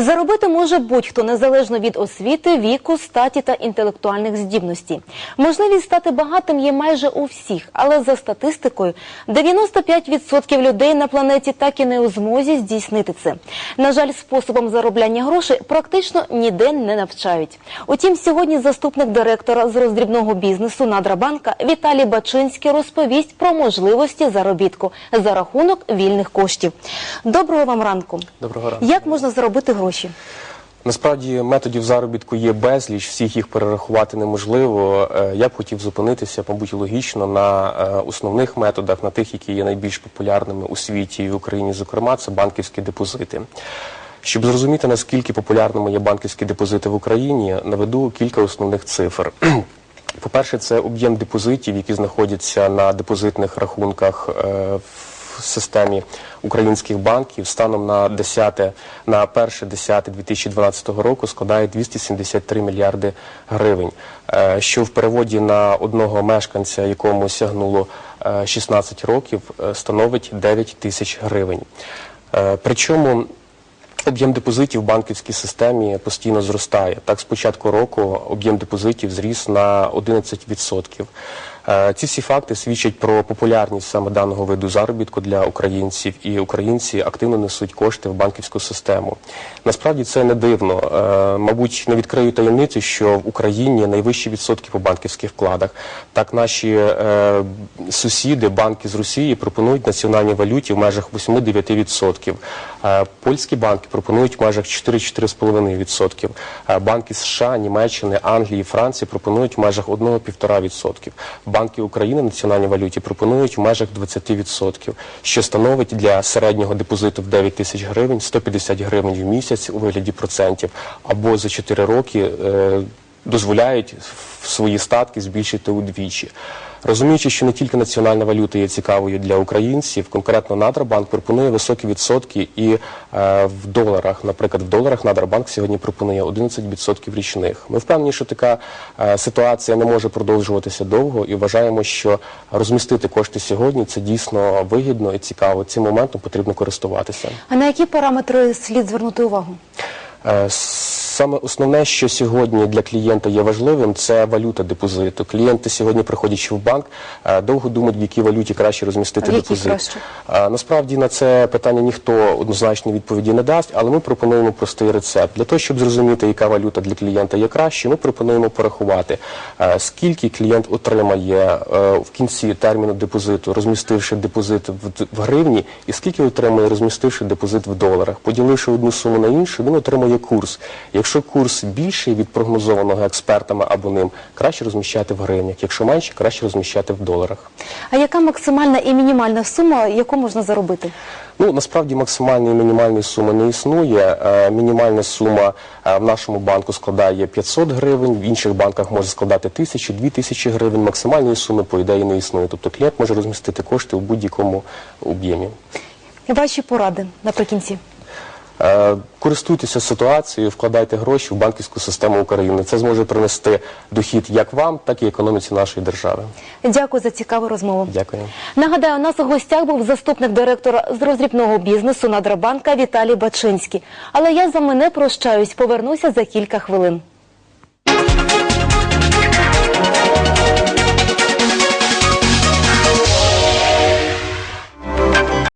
Заробити може будь-хто незалежно від освіти, віку, статі та інтелектуальних здібностей. Можливість стати багатим є майже у всіх, але за статистикою 95% людей на планеті так і не у змозі здійснити це. На жаль, способом заробляння грошей практично ніде не навчають. Утім, сьогодні заступник директора з роздрібного бізнесу Надрабанка Віталій Бачинський розповість про можливості заробітку за рахунок вільних коштів. Доброго вам ранку. Доброго ранку. Як можна заробити гроші? Насправді методів заробітку є безліч, всіх їх перерахувати неможливо. Е, Я б хотів зупинитися, мабуть, логічно на е, основних методах, на тих, які є найбільш популярними у світі і в Україні, зокрема, це банківські депозити. Щоб зрозуміти, наскільки популярними є банківські депозити в Україні, наведу кілька основних цифр. По-перше, це об'єм депозитів, які знаходяться на депозитних рахунках е, в системі українських банків станом на 10, на 1.10.2012 року складає 273 мільярди гривень, е, що в переводі на одного мешканця, якому сягнуло е, 16 років, е, становить 9 тисяч гривень. Е, Причому Об'єм депозитів в банківській системі постійно зростає. Так, з початку року об'єм депозитів зріс на 11%. Е, Ці всі факти свідчать про популярність саме даного виду заробітку для українців, і українці активно несуть кошти в банківську систему. Насправді це не дивно. Е, Мабуть, не відкрию таємницю, що в Україні найвищі відсотки по банківських вкладах. Так, наші е, сусіди, банки з Росії, пропонують національній валюті в межах 8-9%. Е, Польські банки пропонують в межах 4-4,5%. Е, Банки США, Німеччини, Англії, Франції пропонують в межах 1-1,5%. Банки України національній валюті пропонують в межах 20%, що становить для середнього депозиту в 9 тисяч гривень 150 гривень в місяць у вигляді процентів, або за 4 роки е, дозволяють свої статки збільшити удвічі. Розуміючи, що не тільки національна валюта є цікавою для українців, конкретно Надрабанк пропонує високі відсотки і е, в доларах. Наприклад, в доларах Надрабанк сьогодні пропонує 11% річних. Ми впевнені, що така е, ситуація не може продовжуватися довго і вважаємо, що розмістити кошти сьогодні це дійсно вигідно і цікаво. Цим моментом потрібно користуватися. А на які параметри слід звернути увагу? Е, Саме основне, що сьогодні для клієнта є важливим, це валюта депозиту. Клієнти сьогодні, приходячи в банк, е, довго думають, в якій валюті краще розмістити депозит. краще? Е, Насправді на це питання ніхто однозначної відповіді не дасть, але ми пропонуємо простий рецепт. Для того, щоб зрозуміти, яка валюта для клієнта є краще, ми пропонуємо порахувати, е, скільки клієнт отримає в кінці терміну депозиту, розмістивши депозит в, в гривні, і скільки отримає, розмістивши депозит в доларах. Поділивши одну суму на іншу, він отримує курс. Якщо курс більший від прогнозованого експертами або ним, краще розміщати в гривнях. Якщо менше, краще розміщати в доларах. А яка максимальна і мінімальна сума, яку можна заробити? Ну насправді максимальної і мінімальної суми не існує. Е, мінімальна сума е, в нашому банку складає 500 гривень, в інших банках може складати 1000, 2000 гривень. Максимальної суми по ідеї не існує. Тобто клієнт може розмістити кошти в будь-якому об'ємі. Ваші поради наприкінці. Е, Користуйтеся ситуацією, вкладайте гроші в банківську систему України. Це зможе принести дохід як вам, так і економіці нашої держави. Дякую за цікаву розмову. Дякую. Нагадаю, у нас у гостях був заступник директора з роздрібного бізнесу Надрабанка Віталій Бачинський. Але я за мене прощаюсь, повернуся за кілька хвилин.